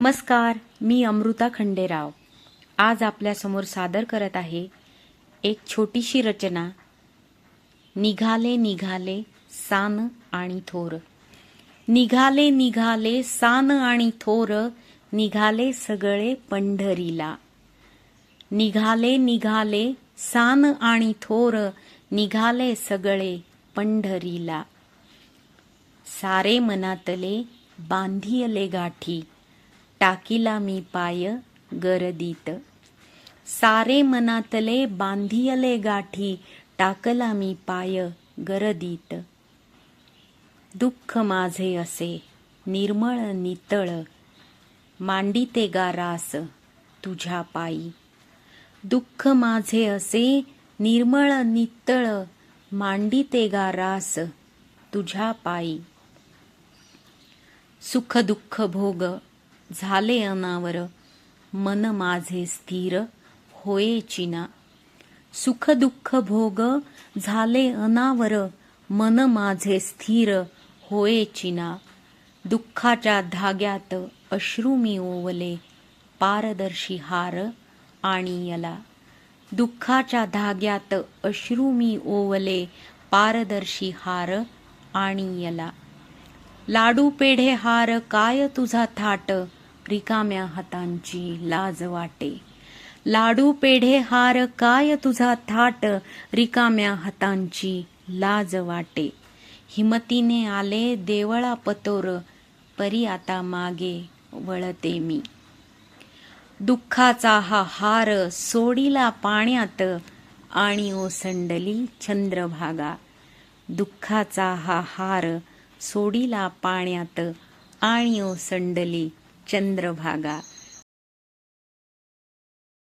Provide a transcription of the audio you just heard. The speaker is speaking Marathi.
नमस्कार मी अमृता खंडेराव. आज आपल्यासमोर सादर करत आहे एक छोटीशी रचना. निघाले निघाले सान आणि थोर. निघाले निघाले सान आणि थोर निघाले सगळे पंढरीला. निघाले निघाले सान आणि थोर निघाले सगळे पंढरीला. सारे मनातले बांधियले गाठी. टाकीला मी पाय गरदीत. सारे मनातले बांधियले गाठी टाकला मी पाय गरदीत. दुःख माझे असे निर्मळ नितळ मांडिते गा रास तुझ्या पायी. दुःख माझे असे निर्मळ नितळ मांडिते गा रास तुझ्या पायी. सुख दुःख भोग झाले अनावर मन माझे स्थिर होये चिना. सुख दुःख भोग झाले अनावर मन माझे स्थिर होये चिना. दुःखाच्या धाग्यात अश्रू मी ओवले पारदर्शी हार आणि यला. दुःखाच्या धाग्यात अश्रू मी ओवले पारदर्शी हार आणि यला. लाडू पेढे हार काय तुझा थाट? रिकाम्या हातांची लाज वाटे. लाडू पेढे हार काय तुझा थाट? रिकाम्या हातांची लाज वाटे. हिमतीने आले देवळा पतोर परी आता मागे वळते मी. दुःखाचा हा हार सोडीला पाण्यात आणि ओसंडली चंद्रभागा. दुःखाचा हा हार सोडीला पाण्यात आणि ओसंडली चंद्रभागा.